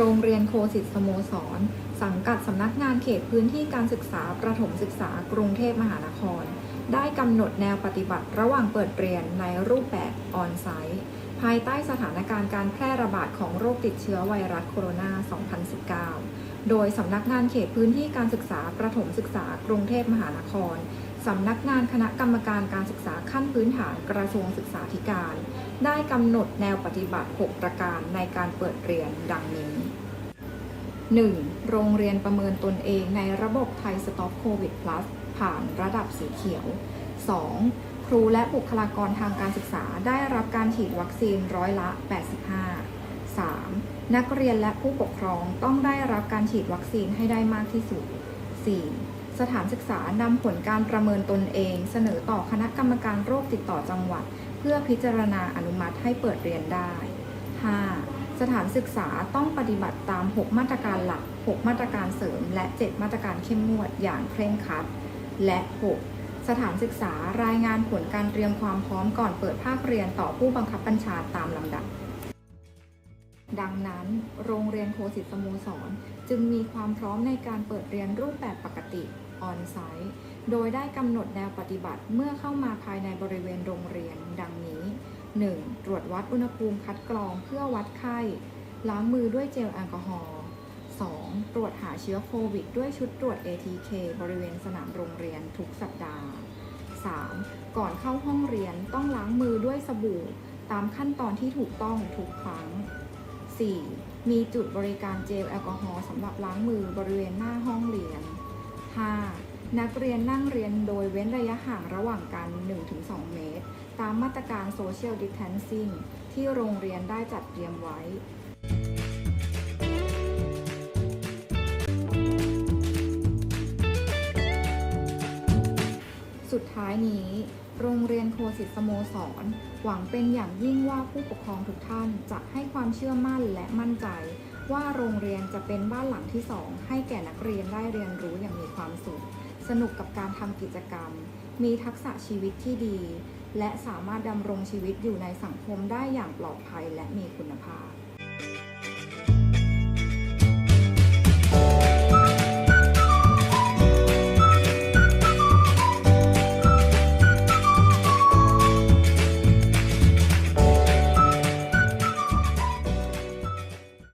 รงเรียนโคสิตสโมสร สังกัดสำนักงานเขตพื้นที่การศึกษาประถมศึกษากรุงเทพมหานคร ได้กำหนดแนวปฏิบัติระหว่างเปิดเรียนในรูปแบบออนไซต์ภายใต้สถานการณ์การแพร่ระบาดของโรคติดเชื้อไวรัสโคโรนา 2019 โดยสำนักงานเขตพื้นที่การศึกษาประถมศึกษากรุงเทพมหานคร สำนักงานคณะกรรมการการศึกษาขั้นพื้นฐานกระทรวงศึกษาธิการ ได้กำหนดแนวปฏิบัติ 6 ประการในการเปิดเรียนดังนี้ 1. โรงเรียนประเมินตนเองในระบบไทยสต็อปโควิด plus ผ่านระดับสีเขียว 2. ครูและบุคลากรทางการศึกษาได้รับการฉีดวัคซีนร้อยละ 85 3. นักเรียนและผู้ปกครองต้องได้รับการฉีดวัคซีนให้ได้มากที่สุด 4. สถานศึกษานำผลการประเมินตนเอง เสนอต่อคณะกรรมการโรคติดต่อจังหวัด เพื่อพิจารณาอนุมัติให้เปิดเรียนได้ 5. สถานศึกษาต้องปฏิบัติตาม 6 มาตรการหลัก 6 มาตรการเสริม และ 7 มาตรการเข้มงวดอย่างเคร่งครัด และ 6. สถานศึกษารายงานผลการเตรียมความพร้อมก่อนเปิดภาคเรียนต่อผู้บังคับบัญชาตามลำดับดังนั้น โรงเรียนโคสิตสโมสร จึงมีความพร้อมในการเปิดเรียนรูปแบบปกติ ออนไซต์โดยได้กำหนดแนวปฏิบัติเมื่อเข้ามาภายในบริเวณโรงเรียน ดังนี้ 1. ตรวจวัดอุณหภูมิคัดกรองเพื่อวัดไข้ ล้างมือด้วยเจลแอลกอฮอล์ 2. ตรวจหาเชื้อโควิด ด้วยชุดตรวจ ATK บริเวณสนามโรงเรียนทุกสัปดาห์ 3. ก่อนเข้าห้องเรียนต้องล้างมือด้วยสบู่ ตามขั้นตอนที่ถูกต้องทุกครั้ง 4. มีจุดบริการเจลแอลกอฮอล์สำหรับล้างมือบริเวณหน้าห้องเรียน นักเรียนนั่งเรียนโดยเว้นระยะห่างระหว่างกัน 1-2 เมตร ตามมาตรการ Social Distancing ที่โรงเรียนได้จัดเตรียมไว้สุดท้ายนี้ โรงเรียนโคสิตสโมสร หวังเป็นอย่างยิ่งว่าผู้ปกครองทุกท่านจะให้ความเชื่อมั่นและมั่นใจ ว่าโรงเรียนจะเป็นบ้านหลังที่สองให้แก่นักเรียนได้เรียนรู้อย่างมีความสุข สนุกกับการทำกิจกรรม มีทักษะชีวิตที่ดี และสามารถดำรงชีวิตอยู่ในสังคมได้อย่างปลอดภัยและมีคุณภาพ